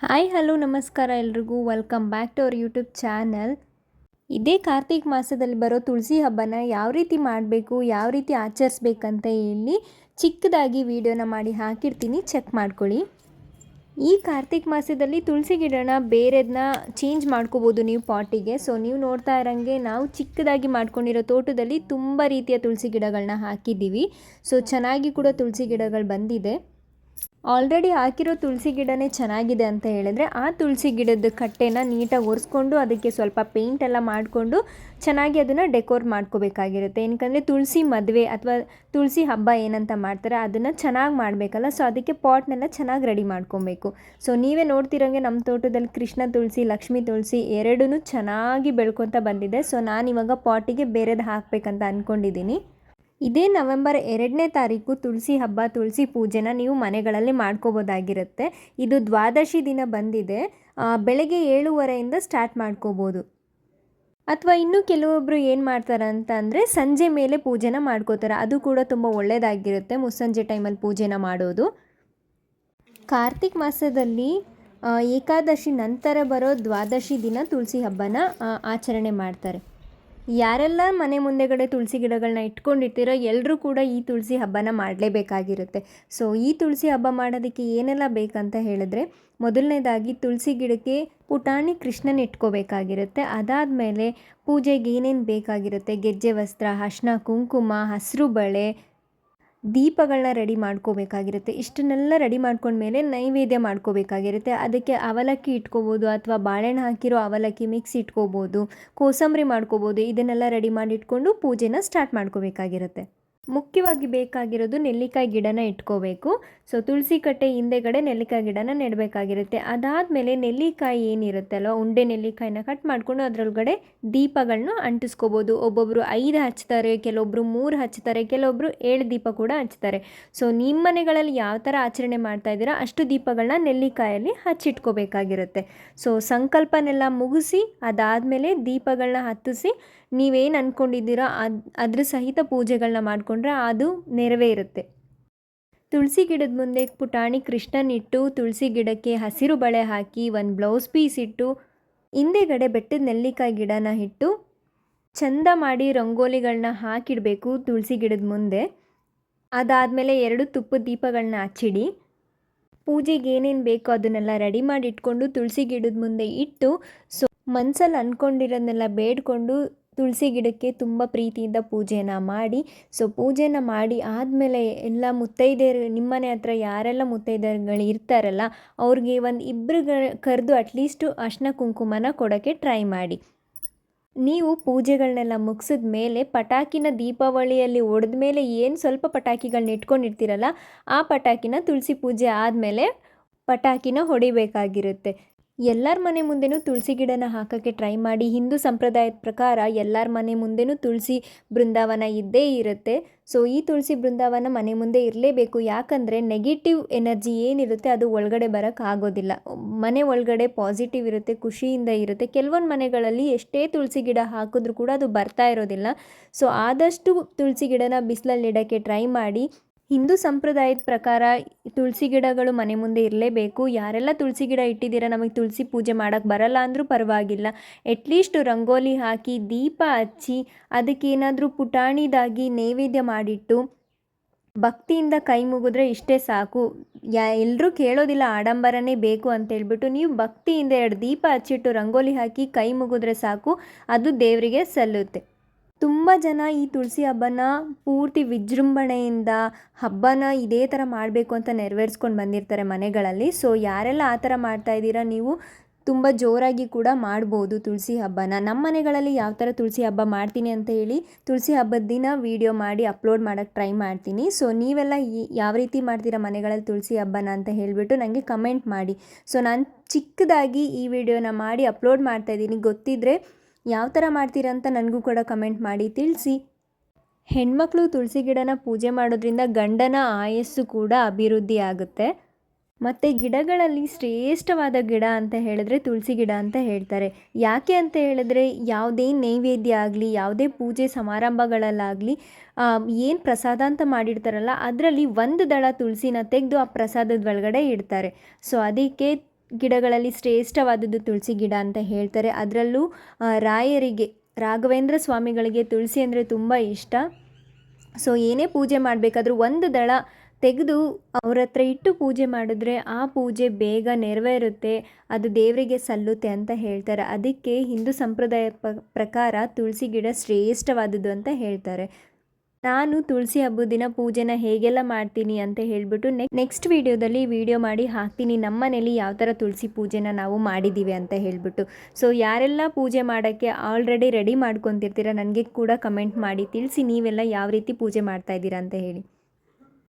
Hi, hello, ನಮಸ್ಕಾರ ಎಲ್ರಿಗೂ. Welcome back to our YouTube channel ಇದೇ ಕಾರ್ತಿಕ್ ಮಾಸದಲ್ಲಿ ಬರೋ ತುಳಸಿ ಹಬ್ಬನ ಯಾವ ರೀತಿ ಮಾಡಬೇಕು, ಯಾವ ರೀತಿ ಆಚರಿಸ್ಬೇಕಂತ ಹೇಳಿ ಚಿಕ್ಕದಾಗಿ ವಿಡಿಯೋನ ಮಾಡಿ ಹಾಕಿರ್ತೀನಿ. ಚೆಕ್ ಮಾಡ್ಕೊಳ್ಳಿ. ಈ ಕಾರ್ತಿಕ್ ಮಾಸದಲ್ಲಿ ತುಳಸಿ ಗಿಡನ ಬೇರೆದನ್ನ ಚೇಂಜ್ ಮಾಡ್ಕೋಬೋದು ನೀವು ಪಾಟಿಗೆ. ಸೊ ನೀವು ನೋಡ್ತಾ ಇರೋಂಗೆ ನಾವು ಚಿಕ್ಕದಾಗಿ ಮಾಡ್ಕೊಂಡಿರೋ ತೋಟದಲ್ಲಿ ತುಂಬ ರೀತಿಯ ತುಳಸಿ ಗಿಡಗಳನ್ನ ಹಾಕಿದ್ದೀವಿ. ಸೊ ಚೆನ್ನಾಗಿ ಕೂಡ ತುಳಸಿ ಗಿಡಗಳು ಬಂದಿದೆ. ಆಲ್ರೆಡಿ ಹಾಕಿರೋ ತುಳಸಿ ಗಿಡನೇ ಚೆನ್ನಾಗಿದೆ ಅಂತ ಹೇಳಿದ್ರೆ ಆ ತುಳಸಿ ಗಿಡದ ಕಟ್ಟೆನ ನೀಟಾಗಿ ಒರೆಸ್ಕೊಂಡು ಅದಕ್ಕೆ ಸ್ವಲ್ಪ ಪೇಂಟ್ ಎಲ್ಲ ಮಾಡಿಕೊಂಡು ಚೆನ್ನಾಗಿ ಅದನ್ನು ಡೆಕೋರ್ ಮಾಡ್ಕೋಬೇಕಾಗಿರುತ್ತೆ. ಏನಕ್ಕಂದರೆ ತುಳಸಿ ಮದುವೆ ಅಥವಾ ತುಳಸಿ ಹಬ್ಬ ಏನಂತ ಮಾಡ್ತಾರೆ ಅದನ್ನು ಚೆನ್ನಾಗಿ ಮಾಡಬೇಕಲ್ಲ ಸೊ ಅದಕ್ಕೆ ಪಾಟ್ನೆಲ್ಲ ಚೆನ್ನಾಗಿ ರೆಡಿ ಮಾಡ್ಕೊಬೇಕು. ಸೊ ನೀವೇ ನೋಡ್ತಿರೋಂಗೆ ನಮ್ಮ ತೋಟದಲ್ಲಿ ಕೃಷ್ಣ ತುಳಸಿ, ಲಕ್ಷ್ಮೀ ತುಳಸಿ ಎರಡೂ ಚೆನ್ನಾಗಿ ಬೆಳ್ಕೊತ ಬಂದಿದೆ. ಸೊ ಇವಾಗ ಪಾಟಿಗೆ ಬೇರೆದು ಹಾಕಬೇಕಂತ ಅಂದ್ಕೊಂಡಿದ್ದೀನಿ ಇದೇ ನವೆಂಬರ್ ಎರಡನೇ ತಾರೀಕು ತುಳಸಿ ಹಬ್ಬ, ತುಳಸಿ ಪೂಜೆನ ನೀವು ಮನೆಗಳಲ್ಲಿ ಮಾಡ್ಕೋಬೋದಾಗಿರುತ್ತೆ. ಇದು ದ್ವಾದಶಿ ದಿನ ಬಂದಿದೆ. ಬೆಳಗ್ಗೆ ಏಳುವರೆಯಿಂದ ಸ್ಟಾರ್ಟ್ ಮಾಡ್ಕೋಬೋದು. ಅಥವಾ ಇನ್ನೂ ಕೆಲವೊಬ್ಬರು ಏನು ಮಾಡ್ತಾರೆ ಅಂತ ಅಂದರೆ ಸಂಜೆ ಮೇಲೆ ಪೂಜೆನ ಮಾಡ್ಕೋತಾರೆ. ಅದು ಕೂಡ ತುಂಬ ಒಳ್ಳೆಯದಾಗಿರುತ್ತೆ ಮುಸ್ಸಂಜೆ ಟೈಮಲ್ಲಿ ಪೂಜೆನ ಮಾಡೋದು. ಕಾರ್ತಿಕ್ ಮಾಸದಲ್ಲಿ ಏಕಾದಶಿ ನಂತರ ಬರೋ ದ್ವಾದಶಿ ದಿನ ತುಳಸಿ ಹಬ್ಬನ ಆಚರಣೆ ಮಾಡ್ತಾರೆ. ಯಾರೆಲ್ಲ ಮನೆ ಮುಂದೆಗಡೆ ತುಳಸಿ ಗಿಡಗಳನ್ನ ಇಟ್ಕೊಂಡಿರ್ತೀರೋ ಎಲ್ಲರೂ ಕೂಡ ಈ ತುಳಸಿ ಹಬ್ಬನ ಮಾಡಲೇಬೇಕಾಗಿರುತ್ತೆ. ಸೊ, ಈ ತುಳಸಿ ಹಬ್ಬ ಮಾಡೋದಕ್ಕೆ ಏನೆಲ್ಲ ಬೇಕಂತ ಹೇಳಿದ್ರೆ, ಮೊದಲನೇದಾಗಿ ತುಳಸಿ ಗಿಡಕ್ಕೆ ಪುಟಾಣಿ ಕೃಷ್ಣನ ಇಟ್ಕೋಬೇಕಾಗಿರುತ್ತೆ. ಅದಾದಮೇಲೆ ಪೂಜೆಗೆ ಏನೇನು ಬೇಕಾಗಿರುತ್ತೆ? ಗೆಜ್ಜೆ ವಸ್ತ್ರ ಅರ್ಶಿನ ಕುಂಕುಮ, ಹಸಿರು ಬಳೆ ದೀಪಗಳನ್ನ ರೆಡಿ ಮಾಡ್ಕೋಬೇಕಾಗಿರುತ್ತೆ. ಇಷ್ಟನ್ನೆಲ್ಲ ರೆಡಿ ಮಾಡ್ಕೊಂಡ್ಮೇಲೆ ನೈವೇದ್ಯ ಮಾಡ್ಕೋಬೇಕಾಗಿರುತ್ತೆ. ಅದಕ್ಕೆ ಅವಲಕ್ಕಿ ಇಟ್ಕೋಬೋದು ಅಥವಾ ಬಾಳೆಹಣ್ಣು ಹಾಕಿರೋ ಅವಲಕ್ಕಿ ಮಿಕ್ಸ್ ಇಟ್ಕೋಬೋದು, ಕೋಸಂಬರಿ ಮಾಡ್ಕೋಬೋದು, ಇದನ್ನೆಲ್ಲ ರೆಡಿ ಮಾಡಿ ಇಟ್ಕೊಂಡು ಪೂಜೆನ ಸ್ಟಾರ್ಟ್ ಮಾಡ್ಕೋಬೇಕಾಗಿರುತ್ತೆ. ಮುಖ್ಯವಾಗಿ ಬೇಕಾಗಿರೋದು ನೆಲ್ಲಿಕಾಯಿ ಗಿಡನ ಇಟ್ಕೋಬೇಕು. ಸೊ ತುಳಸಿ ಕಟ್ಟೆ ಹಿಂದೆಗಡೆ ನೆಲ್ಲಿಕಾಯಿ ಗಿಡನ ನೆಡಬೇಕಾಗಿರುತ್ತೆ. ಅದಾದಮೇಲೆ ನೆಲ್ಲಿಕಾಯಿ ಏನಿರುತ್ತಲ್ವ, ಉಂಡೆ ನೆಲ್ಲಿಕಾಯಿನ ಕಟ್ ಮಾಡಿಕೊಂಡು ಅದರೊಳಗಡೆ ದೀಪಗಳನ್ನ ಅಂಟಿಸ್ಕೋಬೋದು. ಒಬ್ಬೊಬ್ಬರು ಐದು ಹಚ್ತಾರೆ ಕೆಲವೊಬ್ಬರು ಮೂರು ಹಚ್ತಾರೆ ಕೆಲವೊಬ್ಬರು ಏಳು ದೀಪ ಕೂಡ ಹಚ್ತಾರೆ. ಸೊ ನಿಮ್ಮ ಮನೆಗಳಲ್ಲಿ ಯಾವ ಥರ ಆಚರಣೆ ಮಾಡ್ತಾ ಇದ್ದೀರಾ, ಅಷ್ಟು ದೀಪಗಳನ್ನ ನೆಲ್ಲಿಕಾಯಲ್ಲಿ ಹಚ್ಚಿಟ್ಕೋಬೇಕಾಗಿರುತ್ತೆ. ಸೊ ಸಂಕಲ್ಪನೆಲ್ಲ ಮುಗಿಸಿ, ಅದಾದಮೇಲೆ ದೀಪಗಳನ್ನ ಹತ್ತಿಸಿ, ನೀವೇನು ಅಂದ್ಕೊಂಡಿದ್ದೀರೋ ಅದು, ಅದ್ರ ಸಹಿತ ಪೂಜೆಗಳನ್ನ ಮಾಡಿಕೊಂಡ್ರೆ ಅದು ನೆರವೇರುತ್ತೆ. ತುಳಸಿ ಗಿಡದ ಮುಂದೆ ಪುಟಾಣಿ ಕೃಷ್ಣನಿಟ್ಟು ತುಳಸಿ ಗಿಡಕ್ಕೆ ಹಸಿರು ಬಳೆ ಹಾಕಿ ಒಂದು ಬ್ಲೌಸ್ ಪೀಸ್ ಇಟ್ಟು, ಹಿಂದೆಗಡೆ ಬೆಟ್ಟದ ನೆಲ್ಲಿಕಾಯಿ ಗಿಡನ ಇಟ್ಟು, ಚಂದ ಮಾಡಿ ರಂಗೋಲಿಗಳನ್ನ ಹಾಕಿಡಬೇಕು ತುಳಸಿ ಗಿಡದ ಮುಂದೆ. ಅದಾದಮೇಲೆ ಎರಡು ತುಪ್ಪದ ದೀಪಗಳನ್ನ ಹಚ್ಚಿಡಿ. ಪೂಜೆಗೆ ಏನೇನು ಬೇಕೋ ಅದನ್ನೆಲ್ಲ ರೆಡಿ ಮಾಡಿ ಇಟ್ಕೊಂಡು ತುಳಸಿ ಗಿಡದ ಮುಂದೆ ಇಟ್ಟು, ಸೊ ಮನಸ್ಸಲ್ಲಿ ಅಂದ್ಕೊಂಡಿರೋದನ್ನೆಲ್ಲ ಬೇಡ್ಕೊಂಡು ತುಳಸಿ ಗಿಡಕ್ಕೆ ತುಂಬ ಪ್ರೀತಿಯಿಂದ ಪೂಜೆನ ಮಾಡಿ. ಸೊ ಪೂಜೆನ ಮಾಡಿ ಆದಮೇಲೆ ಎಲ್ಲ ಮುತ್ತೈದೆಯರು, ನಿಮ್ಮನೆ ಹತ್ರ ಯಾರೆಲ್ಲ ಮುತ್ತೈದೆಯರುಗಳು ಇರ್ತಾರಲ್ಲ, ಅವ್ರಿಗೆ ಒಂದು ಇಬ್ಬರು ಕರೆದು ಅಟ್ಲೀಸ್ಟು ಅರ್ಶಿನ ಕುಂಕುಮನ ಕೊಡೋಕ್ಕೆ ಟ್ರೈ ಮಾಡಿ. ನೀವು ಪೂಜೆಗಳನ್ನೆಲ್ಲ ಮುಗಿಸಿದ ಮೇಲೆ ಪಟಾಕಿನ ದೀಪಾವಳಿಯಲ್ಲಿ ಒಡೆದ ಮೇಲೆ ಏನು ಸ್ವಲ್ಪ ಪಟಾಕಿಗಳನ್ನ ಇಟ್ಕೊಂಡಿರ್ತೀರಲ್ಲ, ಆ ಪಟಾಕಿನ ತುಳಸಿ ಪೂಜೆ ಆದಮೇಲೆ ಪಟಾಕಿನ ಹೊಡಿಬೇಕಾಗಿರುತ್ತೆ. ಎಲ್ಲರ ಮನೆ ಮುಂದೆನೂ ತುಳಸಿ ಗಿಡನ ಹಾಕೋಕ್ಕೆ ಟ್ರೈ ಮಾಡಿ. ಹಿಂದೂ ಸಂಪ್ರದಾಯದ ಪ್ರಕಾರ ಎಲ್ಲರ ಮನೆ ಮುಂದೆನೂ ತುಳಸಿ ಬೃಂದಾವನ ಇದ್ದೇ ಇರುತ್ತೆ. ಸೊ ಈ ತುಳಸಿ ಬೃಂದಾವನ ಮನೆ ಮುಂದೆ ಇರಲೇಬೇಕು. ಯಾಕಂದರೆ ನೆಗೆಟಿವ್ ಎನರ್ಜಿ ಏನಿರುತ್ತೆ ಅದು ಒಳಗಡೆ ಬರೋಕ್ಕಾಗೋದಿಲ್ಲ ಮನೆ ಒಳಗಡೆ ಪಾಸಿಟಿವ್ ಇರುತ್ತೆ, ಖುಷಿಯಿಂದ ಇರುತ್ತೆ. ಕೆಲವೊಂದು ಮನೆಗಳಲ್ಲಿ ಎಷ್ಟೇ ತುಳಸಿ ಗಿಡ ಹಾಕಿದ್ರೂ ಕೂಡ ಅದು ಬರ್ತಾ ಇರೋದಿಲ್ಲ. ಸೊ ಆದಷ್ಟು ತುಳಸಿ ಗಿಡನ ಬಿಸಿಲಲ್ಲಿಡೋಕ್ಕೆ ಟ್ರೈ ಮಾಡಿ. ಹಿಂದೂ ಸಂಪ್ರದಾಯದ ಪ್ರಕಾರ ತುಳಸಿ ಗಿಡಗಳು ಮನೆ ಮುಂದೆ ಇರಲೇಬೇಕು. ಯಾರೆಲ್ಲ ತುಳಸಿ ಗಿಡ ಇಟ್ಟಿದ್ದೀರಾ, ನಮಗೆ ತುಳಸಿ ಪೂಜೆ ಮಾಡೋಕ್ಕೆ ಬರಲ್ಲ ಅಂದರೂ ಪರವಾಗಿಲ್ಲ. ಎಟ್ಲೀಸ್ಟ್ ರಂಗೋಲಿ ಹಾಕಿ, ದೀಪ ಹಚ್ಚಿ ಅದಕ್ಕೇನಾದರೂ ಪುಟಾಣಿದಾಗಿ ನೈವೇದ್ಯ ಮಾಡಿಟ್ಟು, ಭಕ್ತಿಯಿಂದ ಕೈ ಮುಗಿದ್ರೆ ಇಷ್ಟೇ ಸಾಕು. ಯಾ ಎಲ್ಲರೂ ಕೇಳೋದಿಲ್ಲ, ಆಡಂಬರನೇ ಬೇಕು ಅಂತ ಹೇಳ್ಬಿಟ್ಟು ನೀವು ಭಕ್ತಿಯಿಂದ ಎರಡು ದೀಪ ಹಚ್ಚಿಟ್ಟು ರಂಗೋಲಿ ಹಾಕಿ ಕೈ ಮುಗಿದ್ರೆ ಸಾಕು. ಅದು ದೇವರಿಗೆ ಸಲ್ಲುತ್ತೆ. ತುಂಬ ಜನ ಈ ತುಳಸಿ ಹಬ್ಬನ ಪೂರ್ತಿ ವಿಜೃಂಭಣೆಯಿಂದ ಹಬ್ಬನ ಇದೇ ಥರ ಮಾಡಬೇಕು ಅಂತ ನೆರವೇರಿಸ್ಕೊಂಡು ಬಂದಿರ್ತಾರೆ ಮನೆಗಳಲ್ಲಿ. ಸೊ ಯಾರೆಲ್ಲ ಆ ಥರ ಮಾಡ್ತಾ ಇದ್ದೀರಾ, ನೀವು ತುಂಬ ಜೋರಾಗಿ ಕೂಡ ಮಾಡ್ಬೋದು ತುಳಸಿ ಹಬ್ಬನ. ನಮ್ಮ ಮನೆಗಳಲ್ಲಿ ಯಾವ ಥರ ತುಳಸಿ ಹಬ್ಬ ಮಾಡ್ತೀನಿ ಅಂತ ಹೇಳಿ, ತುಳಸಿ ಹಬ್ಬದ ದಿನ ವೀಡಿಯೋ ಮಾಡಿ ಅಪ್ಲೋಡ್ ಮಾಡೋಕ್ಕೆ ಟ್ರೈ ಮಾಡ್ತೀನಿ. ಸೊ ನೀವೆಲ್ಲ ಯಾವ ರೀತಿ ಮಾಡ್ತೀರಾ ಮನೆಗಳಲ್ಲಿ ತುಳಸಿ ಹಬ್ಬನ ಅಂತ ಹೇಳಿಬಿಟ್ಟು ನನಗೆ ಕಮೆಂಟ್ ಮಾಡಿ. ಸೊ ನಾನು ಚಿಕ್ಕದಾಗಿ ಈ ವಿಡಿಯೋನ ಮಾಡಿ ಅಪ್ಲೋಡ್ ಮಾಡ್ತಾಯಿದ್ದೀನಿ ಗೊತ್ತಿದ್ದರೆ ಯಾವ ಥರ ಮಾಡ್ತೀರಾ ಅಂತ ನನಗೂ ಕೂಡ ಕಮೆಂಟ್ ಮಾಡಿ ತಿಳಿಸಿ. ಹೆಣ್ಮಕ್ಳು ತುಳಸಿ ಗಿಡನ ಪೂಜೆ ಮಾಡೋದ್ರಿಂದ ಗಂಡನ ಆಯಸ್ಸು ಕೂಡ ಅಭಿವೃದ್ಧಿ ಆಗುತ್ತೆ. ಮತ್ತು ಗಿಡಗಳಲ್ಲಿ ಶ್ರೇಷ್ಠವಾದ ಗಿಡ ಅಂತ ಹೇಳಿದ್ರೆ ತುಳಸಿ ಗಿಡ ಅಂತ ಹೇಳ್ತಾರೆ. ಯಾಕೆ ಅಂತ ಹೇಳಿದ್ರೆ ಯಾವುದೇ ನೈವೇದ್ಯ ಆಗಲಿ, ಯಾವುದೇ ಪೂಜೆ ಸಮಾರಂಭಗಳಲ್ಲಾಗಲಿ ಏನು ಪ್ರಸಾದ ಅಂತ ಮಾಡಿರ್ತಾರಲ್ಲ, ಅದರಲ್ಲಿ ಒಂದು ದಳ ತುಳಸಿನ ತೆಗೆದು ಆ ಪ್ರಸಾದದ ಒಳಗಡೆ ಇಡ್ತಾರೆ. ಸೊ ಅದಕ್ಕೆ ಗಿಡಗಳಲ್ಲಿ ಶ್ರೇಷ್ಠವಾದದ್ದು ತುಳಸಿ ಗಿಡ ಅಂತ ಹೇಳ್ತಾರೆ. ಅದರಲ್ಲೂ ರಾಯರಿಗೆ, ರಾಘವೇಂದ್ರ ಸ್ವಾಮಿಗಳಿಗೆ ತುಳಸಿ ಅಂದರೆ ತುಂಬ ಇಷ್ಟ. ಸೊ, ಏನೇ ಪೂಜೆ ಮಾಡಬೇಕಾದ್ರೂ ಒಂದು ದಳ ತೆಗೆದು ಅವ್ರ ಹತ್ರ ಇಟ್ಟು ಪೂಜೆ ಮಾಡಿದ್ರೆ ಆ ಪೂಜೆ ಬೇಗ ನೆರವೇರುತ್ತೆ, ಅದು ದೇವರಿಗೆ ಸಲ್ಲುತ್ತೆ ಅಂತ ಹೇಳ್ತಾರೆ. ಅದಕ್ಕೆ ಹಿಂದೂ ಸಂಪ್ರದಾಯ ಪ್ರಕಾರ ತುಳಸಿ ಗಿಡ ಶ್ರೇಷ್ಠವಾದದ್ದು ಅಂತ ಹೇಳ್ತಾರೆ. ನಾನು ತುಳಸಿ ಹಬ್ಬದ ದಿನ ಪೂಜೆನ ಹೇಗೆಲ್ಲ ಮಾಡ್ತೀನಿ ಅಂತ ಹೇಳಿಬಿಟ್ಟು ನೆಕ್ ನೆಕ್ಸ್ಟ್ ವೀಡಿಯೋದಲ್ಲಿ ವಿಡಿಯೋ ಮಾಡಿ ಹಾಕ್ತೀನಿ. ನಮ್ಮ ಮನೇಲಿ ಯಾವ ಥರ ತುಳಸಿ ಪೂಜೆನ ನಾವು ಮಾಡಿದ್ದೀವಿ ಅಂತ ಹೇಳಿಬಿಟ್ಟು. ಸೊ ಯಾರೆಲ್ಲ ಪೂಜೆ ಮಾಡೋಕ್ಕೆ ಆಲ್ರೆಡಿ ರೆಡಿ ಮಾಡ್ಕೊತಿರ್ತೀರ, ನನಗೆ ಕೂಡ ಕಮೆಂಟ್ ಮಾಡಿ ತಿಳಿಸಿ ನೀವೆಲ್ಲ ಯಾವ ರೀತಿ ಪೂಜೆ ಮಾಡ್ತಾ ಇದ್ದೀರಾ ಅಂತ ಹೇಳಿ.